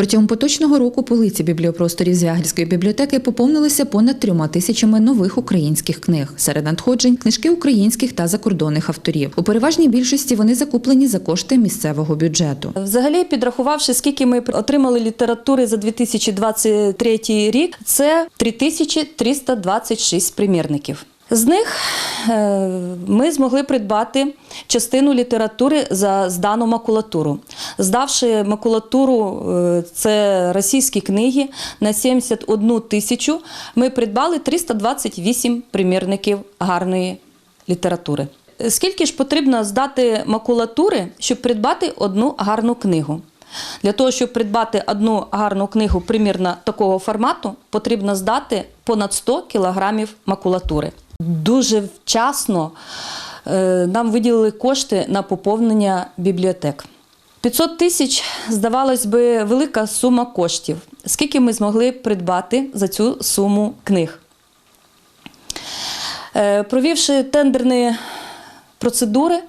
Протягом поточного року полиці бібліопросторів Звягільської бібліотеки поповнилися понад трьома тисячами нових українських книг. Серед надходжень книжки українських та закордонних авторів. У переважній більшості вони закуплені за кошти місцевого бюджету. Взагалі, підрахувавши, скільки ми отримали літератури за 2023 рік, це 3326 примірників. З них е, ми змогли придбати частину літератури за здану макулатуру. Здавши макулатуру, е, це російські книги на 71 тисячу, ми придбали 328 примірників гарної літератури. Скільки ж потрібно здати макулатури, щоб придбати одну гарну книгу? Для того, щоб придбати одну гарну книгу примірно такого формату, потрібно здати понад 100 кілограмів макулатури. Дуже вчасно е, нам виділили кошти на поповнення бібліотек. 500 тисяч, здавалось би, велика сума коштів. Скільки ми змогли придбати за цю суму книг? Е, Провівши тендерні процедури,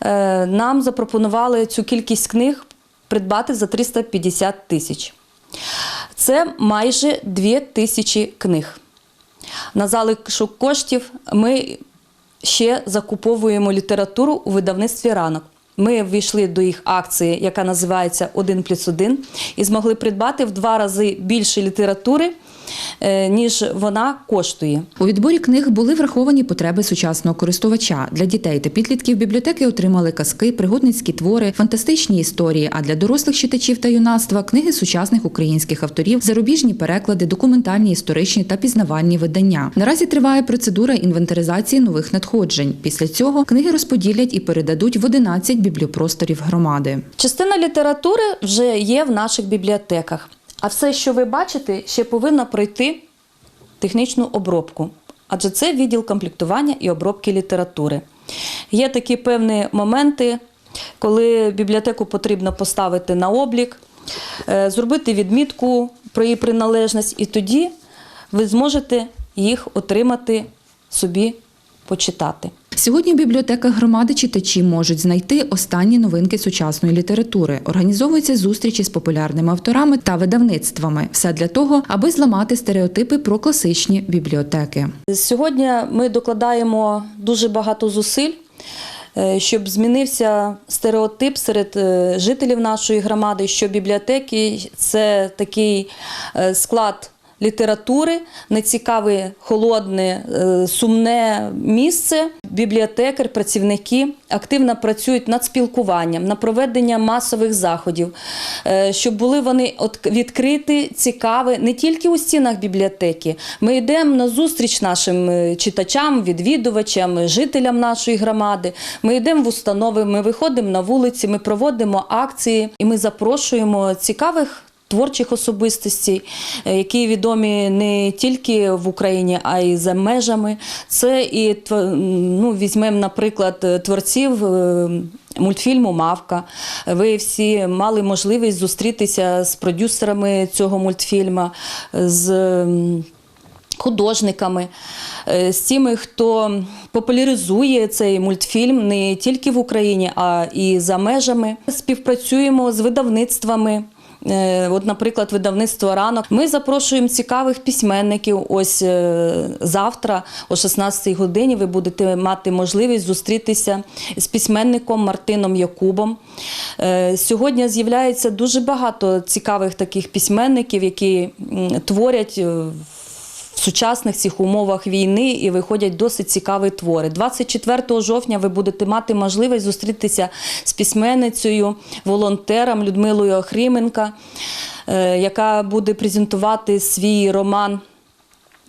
е, нам запропонували цю кількість книг придбати за 350 тисяч. Це майже 2 тисячі книг. На залишок коштів ми ще закуповуємо літературу у видавництві ранок. Ми ввійшли до їх акції, яка називається «1 плюс 1», і змогли придбати в два рази більше літератури, ніж вона коштує. У відборі книг були враховані потреби сучасного користувача. Для дітей та підлітків бібліотеки отримали казки, пригодницькі твори, фантастичні історії. А для дорослих читачів та юнацтва книги сучасних українських авторів, зарубіжні переклади, документальні, історичні та пізнавальні видання. Наразі триває процедура інвентаризації нових надходжень. Після цього книги розподілять і передадуть в 11 бібліопросторів громади. Частина літератури вже є в наших бібліотеках, а все, що ви бачите, ще повинно пройти технічну обробку, адже це відділ комплектування і обробки літератури. Є такі певні моменти, коли бібліотеку потрібно поставити на облік, е, зробити відмітку про її приналежність, і тоді ви зможете їх отримати собі почитати. Сьогодні в бібліотеках громади читачі можуть знайти останні новинки сучасної літератури. Організовуються зустрічі з популярними авторами та видавництвами. Все для того, аби зламати стереотипи про класичні бібліотеки. Сьогодні ми докладаємо дуже багато зусиль, е, щоб змінився стереотип серед е, жителів нашої громади, що бібліотеки це такий е, склад. Літератури нецікаве, холодне, е, сумне місце. Бібліотекар, працівники активно працюють над спілкуванням, над проведенням масових заходів, е, щоб були вони відкриті, цікаві не тільки у стінах бібліотеки. Ми йдемо на зустріч нашим е, читачам, відвідувачам, жителям нашої громади. Ми йдемо в установи, ми виходимо на вулиці, ми проводимо акції і ми запрошуємо цікавих. Творчих особистостей, е, які відомі не тільки в Україні, а й за межами. Це і ну, візьмемо, наприклад, е, творців е, мультфільму Мавка. Ви всі мали можливість зустрітися з продюсерами цього мультфільму, з художниками, з тими, хто популяризує цей мультфільм не тільки в Україні, а і за межами. Співпрацюємо з видавництвами. Е, От, наприклад, видавництво ранок. Ми запрошуємо цікавих письменників. Ось е, завтра, о 16-й годині, ви будете мати можливість зустрітися з письменником Мартином Якубом. Е, Сьогодні з'являється дуже багато цікавих таких письменників, які творять е, сучасних цих умовах війни і виходять досить цікаві твори. 24 жовтня ви будете мати можливість зустрітися з письменницею, волонтером Людмилою Охріменка, е, яка буде презентувати свій роман.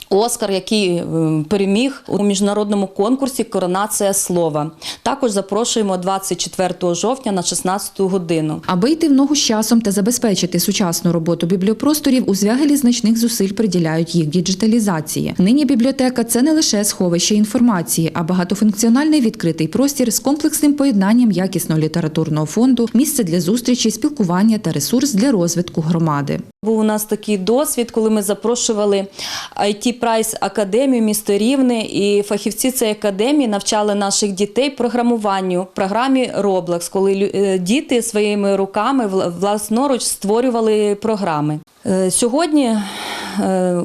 Оскар, який е, переміг у міжнародному конкурсі Коронація слова. Також запрошуємо 24 жовтня на 16 годину. Аби йти в ногу з часом та забезпечити сучасну роботу бібліопросторів, у звягелі значних зусиль приділяють їх діджиталізації. Нині бібліотека це не лише сховище інформації, а багатофункціональний відкритий простір з комплексним поєднанням якісного літературного фонду, місце для зустрічі, спілкування та ресурс для розвитку громади. Був у нас такий досвід, коли ми запрошували it IT Прайс Академію місто Рівне, і фахівці цієї академії навчали наших дітей програмуванню програмі Roblox, коли е, діти своїми руками вла- власноруч створювали програми. Е, Сьогодні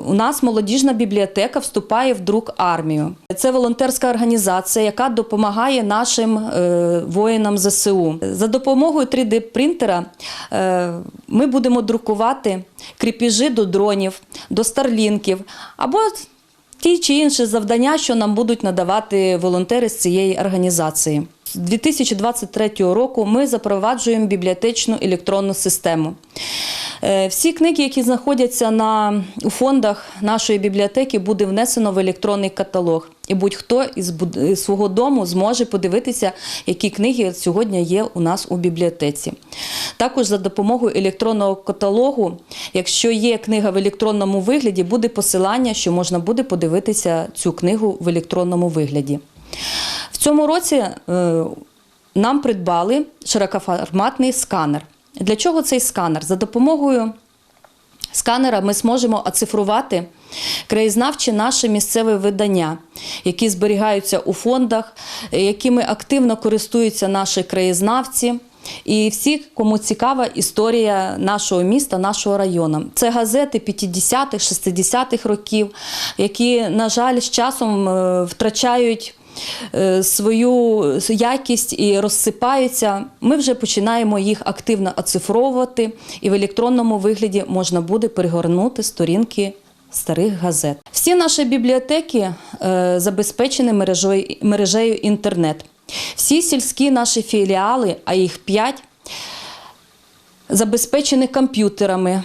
у нас молодіжна бібліотека вступає в друк армію. Це волонтерська організація, яка допомагає нашим е, воїнам ЗСУ. За допомогою 3D-принтера е, ми будемо друкувати кріпіжі до дронів, до старлінків або ті чи інші завдання, що нам будуть надавати волонтери з цієї організації. З 2023 року ми запроваджуємо бібліотечну електронну систему. Е, Всі книги, які знаходяться на, у фондах нашої бібліотеки, буде внесено в електронний каталог. І будь-хто із свого дому зможе подивитися, які книги сьогодні є у нас у бібліотеці. Також за допомогою електронного каталогу, якщо є книга в електронному вигляді, буде посилання, що можна буде подивитися цю книгу в електронному вигляді. В цьому році е, нам придбали широкоформатний сканер. Для чого цей сканер? За допомогою сканера ми зможемо оцифрувати краєзнавчі наші місцеві видання, які зберігаються у фондах, якими активно користуються наші краєзнавці. І всі, кому цікава історія нашого міста, нашого району. Це газети 50-х, 60-х років, які, на жаль, з часом е, втрачають свою якість і розсипаються. Ми вже починаємо їх активно оцифровувати, і в електронному вигляді можна буде перегорнути сторінки старих газет. Всі наші бібліотеки е, забезпечені мережею інтернет. Всі сільські наші філіали, а їх п'ять, забезпечені комп'ютерами,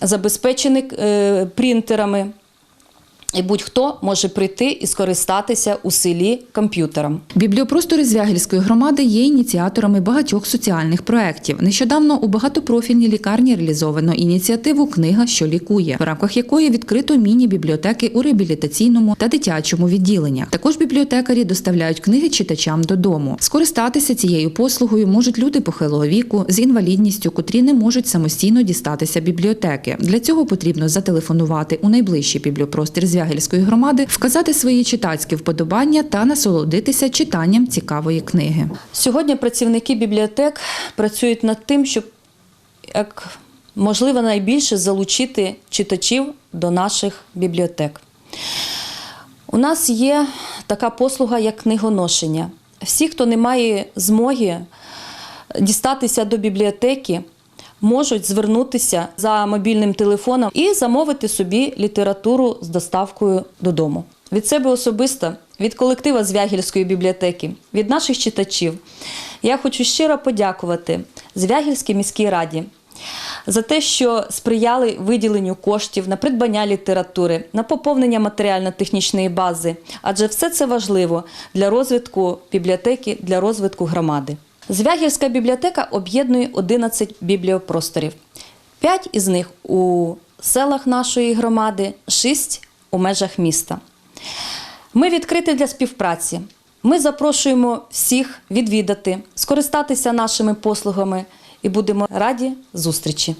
забезпечені е, принтерами. І будь-хто може прийти і скористатися у селі комп'ютером. Бібліопростори Звягільської громади є ініціаторами багатьох соціальних проєктів. Нещодавно у багатопрофільній лікарні реалізовано ініціативу Книга, що лікує, в рамках якої відкрито міні-бібліотеки у реабілітаційному та дитячому відділеннях. Також бібліотекарі доставляють книги читачам додому. Скористатися цією послугою можуть люди похилого віку з інвалідністю, котрі не можуть самостійно дістатися бібліотеки. Для цього потрібно зателефонувати у найближчий бібліопростір Звягільської громади, вказати свої читацькі вподобання та насолодитися читанням цікавої книги. Сьогодні працівники бібліотек працюють над тим, щоб як можливо найбільше залучити читачів до наших бібліотек. У нас є така послуга, як книгоношення. Всі, хто не має змоги дістатися до бібліотеки, можуть звернутися за мобільним телефоном і замовити собі літературу з доставкою додому. Від себе особисто, від колектива Звягільської бібліотеки, від наших читачів, я хочу щиро подякувати Звягільській міській раді за те, що сприяли виділенню коштів на придбання літератури, на поповнення матеріально-технічної бази, адже все це важливо для розвитку бібліотеки, для розвитку громади. Звягільська бібліотека об'єднує 11 бібліопросторів. П'ять із них у селах нашої громади, шість у межах міста. Ми відкриті для співпраці. Ми запрошуємо всіх відвідати, скористатися нашими послугами і будемо раді зустрічі.